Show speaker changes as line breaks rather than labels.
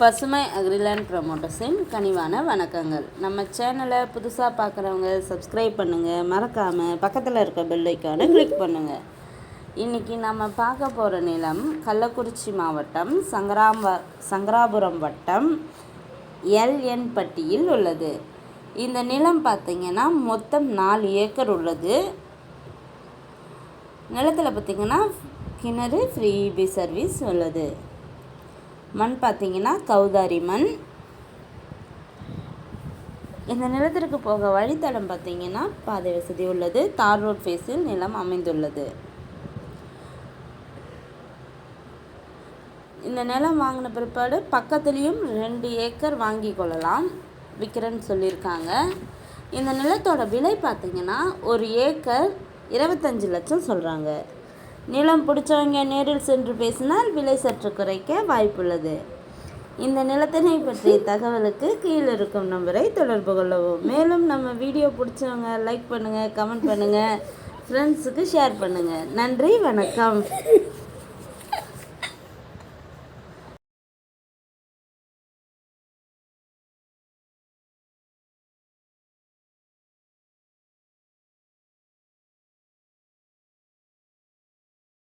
பசுமை அக்ரிலேண்ட் ப்ரமோட்டர்ஸின் கனிவான வணக்கங்கள். நம்ம சேனலை புதுசாக பார்க்குறவங்க சப்ஸ்கிரைப் பண்ணுங்கள் மறக்காமல் பக்கத்தில் இருக்க பெல் ஐக்கானை கிளிக் பண்ணுங்கள் இன்றைக்கி நம்ம பார்க்க போகிற நிலம் கள்ளக்குறிச்சி மாவட்டம் சங்கராம்ப சங்கராபுரம் வட்டம் எல்என் பட்டியில் உள்ளது. இந்த நிலம் பார்த்திங்கன்னா மொத்தம் நாலு ஏக்கர் உள்ளது. நிலத்தில் பார்த்திங்கன்னா கிணறு ஃப்ரீபி சர்வீஸ் உள்ளது. மண் பார்த்தீங்கன்னா கௌதாரி மண். இந்த நிலத்திற்கு போக வழித்தடம் பார்த்தீங்கன்னா பாதை வசதி உள்ளது. தார் ரோட் ஃபேஸில் நிலம் அமைந்துள்ளது. இந்த நிலம் வாங்கின பிற்பாடு பக்கத்துலேயும் ரெண்டு ஏக்கர் வாங்கி கொள்ளலாம். விற்கிறேன்னு சொல்லியிருக்காங்க. இந்த நிலத்தோட விலை பார்த்தீங்கன்னா ஒரு ஏக்கர் இருபத்தஞ்சி லட்சம் சொல்கிறாங்க நிலம் பிடிச்சவங்க நேரில் சென்று பேசினால் விலை சற்று குறைக்க வாய்ப்புள்ளது. இந்த நிலத்தினை பற்றிய தகவலுக்கு கீழே இருக்கும் நம்பரை தொடர்பு கொள்ளவும். மேலும் நம்ம வீடியோ பிடிச்சவங்க லைக் பண்ணுங்கள் கமெண்ட் பண்ணுங்கள் ஃப்ரெண்ட்ஸுக்கு ஷேர் பண்ணுங்கள் நன்றி வணக்கம்.